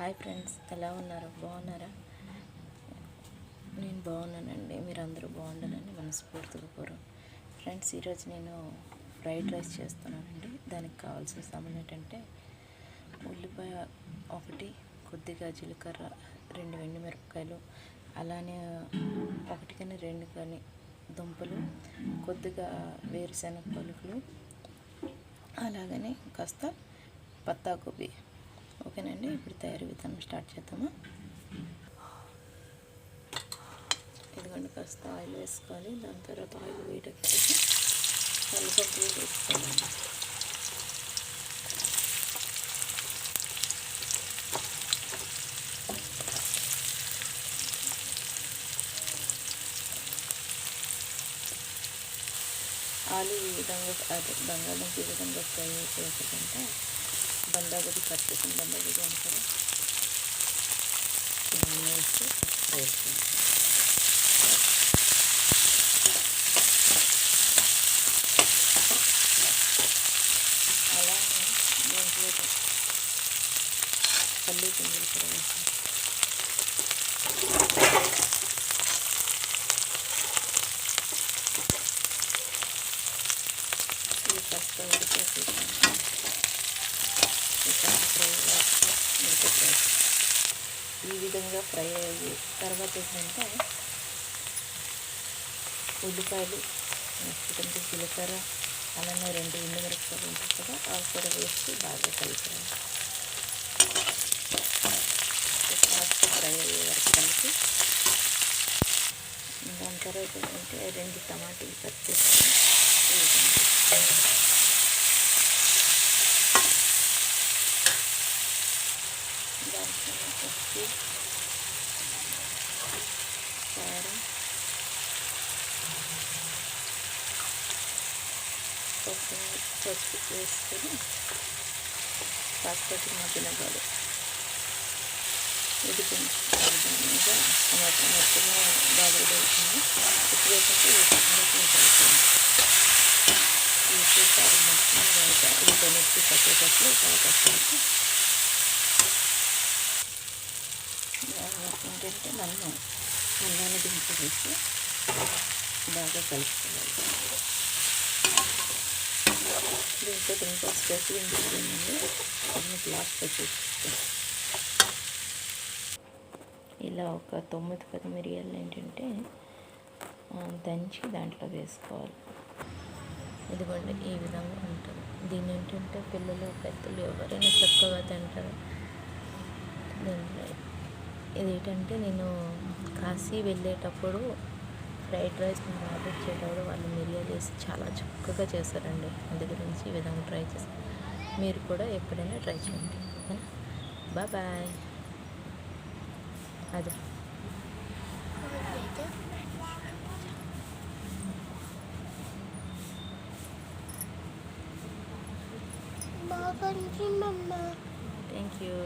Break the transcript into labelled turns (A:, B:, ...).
A: Hi friends ఎలా ఉన్నారు? బాగున్నారా? నేను బాగున్నానండి. మీరు అందరూ బాగుండాలని మనస్ఫూర్తిగా కోరు ఫ్రెండ్స్ ఈరోజు నేను ఫ్రైడ్ రైస్ చేస్తున్నానండి. దానికి కావాల్సిన సామాన్ ఏంటంటే ఉల్లిపాయ ఒకటి కొద్దిగా జీలకర్ర రెండు మిరపకాయలు అలానే ఒకటి కానీ రెండు కానీ దుంపలు కొద్దిగా వేరుశనగ పలుకులు అలాగనే కాస్త పత్తాకోబీ ఓకేనండి ఇప్పుడు తయారీ విధానం స్టార్ట్ చేద్దామా? ఇదిగోండి కాస్త ఆయిల్ వేసుకోవాలి. దాని తర్వాత ఆయిల్ వేడెక్కేసి కలిపి వేసుకోవాలండి ఆలు ఈ విధంగా అదే బంగాళదుంప ఈ విధంగా ఫ్రై చేసుకుంటే బందాగోబీ కట్ చేసిన బందాగోబీ అంటారు దాన్ని వేసి ఫ్రై చేయాలి అలానే దీంట్లో పల్లి గింజలు కూడా వేసాను ఇది కాస్త ఉడికేసేసాను ఫ్రై అయ్యి తర్వాత ఏంటంటే ఉల్లిపాయలు చికెన్ కొంచెం జీలకర్ర అలానే రెండు ఎండుమిరపకాయలు ఉంటాయి కదా అవి కూడా వేసి బాగా కలిపాను కాస్త ఫ్రై అయ్యే వరకు కలిపి దాని తర్వాత ఏంటంటే రెండు టమాటాలు కట్ చేసుకొని ఈ విధంగా దాంట్లో ఉప్పు కారం పసుపు పసుపు వేసుకొని కాసేపు మగ్గనవ్వాలి ఇది కొంచెం విధంగా టమాటా మొత్తగా బాగా వేస్తుంది ఉప్పు వేసుకుంటే వేసుకుంటే కొంచెం ఉప్పు కారం మొత్తం బాగా వీటన్నిటికీ పట్టేటట్లు బాగా కట్టాలి ఏంటంటే మనం అన్నాన్ని దింపేసి బాగా కలుపుకోవాలి. దీంట్లో కొంచెం స్పెషల్ ఇంగ్రీడియంట్ అన్ని గ్లాస్ లాస్ట్లో ఇలా ఒక తొమ్మిది పది మిరియాలు ఏంటంటే దంచి దాంట్లో వేసుకోవాలి. ఇదిగోండి ఈ విధంగా ఉంటుంది. దీని ఏంటంటే పిల్లలు పెద్దలు ఎవరైనా చక్కగా తింటారు. దీంట్లో ఇది ఏంటంటే నేను కాశీ వెళ్ళేటప్పుడు ఫ్రైడ్ రైస్ నేను ఆర్డర్ చేసేటప్పుడు వాళ్ళు మిరియాలు వేసి చాలా చక్కగా చేశారండి అందు గురించి ఈ విధంగా ట్రై చేస్తాను మీరు కూడా ఎప్పుడైనా ట్రై చేయండి. ఓకేనా? బాయ్ అది. Thank you